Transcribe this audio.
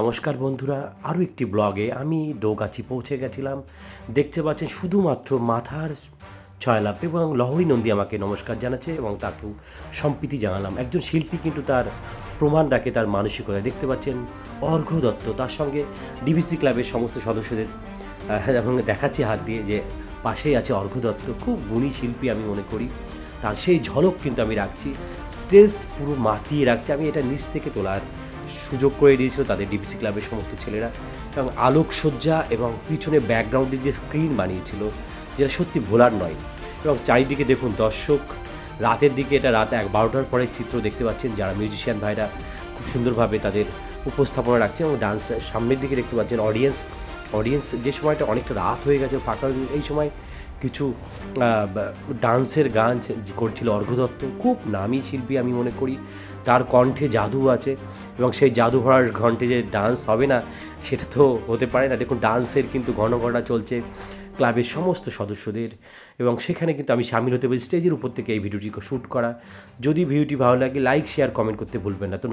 নমস্কার বন্ধুরা, আরও একটি ব্লগে আমি দৌগাছি পৌঁছে গেছিলাম। দেখতে পাচ্ছেন শুধুমাত্র মাথার ছয়লাভ এবং লহরী নন্দী আমাকে নমস্কার জানাচ্ছে এবং তাকেও সম্প্রীতি জানালাম। একজন শিল্পী কিন্তু তার প্রমাণ রাখে তার মানসিকতায়। দেখতে পাচ্ছেন অর্ঘ্য দত্ত, তার সঙ্গে ডিবিসি ক্লাবের সমস্ত সদস্যদের এবং দেখাচ্ছি হাত দিয়ে যে পাশেই আছে অর্ঘ্য দত্ত। খুব গুণী শিল্পী আমি মনে করি। তার সেই ঝলক কিন্তু আমি রাখছি। স্টেজ পুরো মাতিয়ে রাখছি। আমি এটা নিচ থেকে তোলার সুযোগ করে দিয়েছিল তাদের ডিবিসি ক্লাবের সমস্ত ছেলেরা। এবং আলোকসজ্জা এবং পিছনে ব্যাকগ্রাউন্ডের যে স্ক্রিন বানিয়েছিল, যেটা সত্যি ভোলার নয়। এবং চারিদিকে দেখুন দর্শক, রাতের দিকে এটা রাত এক বারোটার পরে চিত্র দেখতে পাচ্ছেন যারা মিউজিশিয়ান ভাইরা খুব সুন্দরভাবে তাদের উপস্থাপনা রাখছে এবং ডান্স সামনের দিকে দেখতে পাচ্ছেন অডিয়েন্স অডিয়েন্স যে সময়টা অনেকটা রাত হয়ে গেছে, ফাঁকা এই সময় কিছু ডান্সের গান করছিল অর্ঘ্য দত্ত খুব নামি শিল্পী আমি মনে করি। তার কণ্ঠে জাদু আছে এবং সেই জাদু ভরার ঘণ্টে যে ডান্স হবে না, সেটা তো হতে পারে না। দেখুন, ডান্সের কিন্তু ঘনঘটা চলছে ক্লাবের সমস্ত সদস্যদের এবং সেখানে কিন্তু আমি সামিল হতে পারি স্টেজের উপর থেকে এই ভিডিওটি শ্যুট করা। যদি ভিডিওটি ভালো লাগে, লাইক, শেয়ার, কমেন্ট করতে ভুলবেন না। তো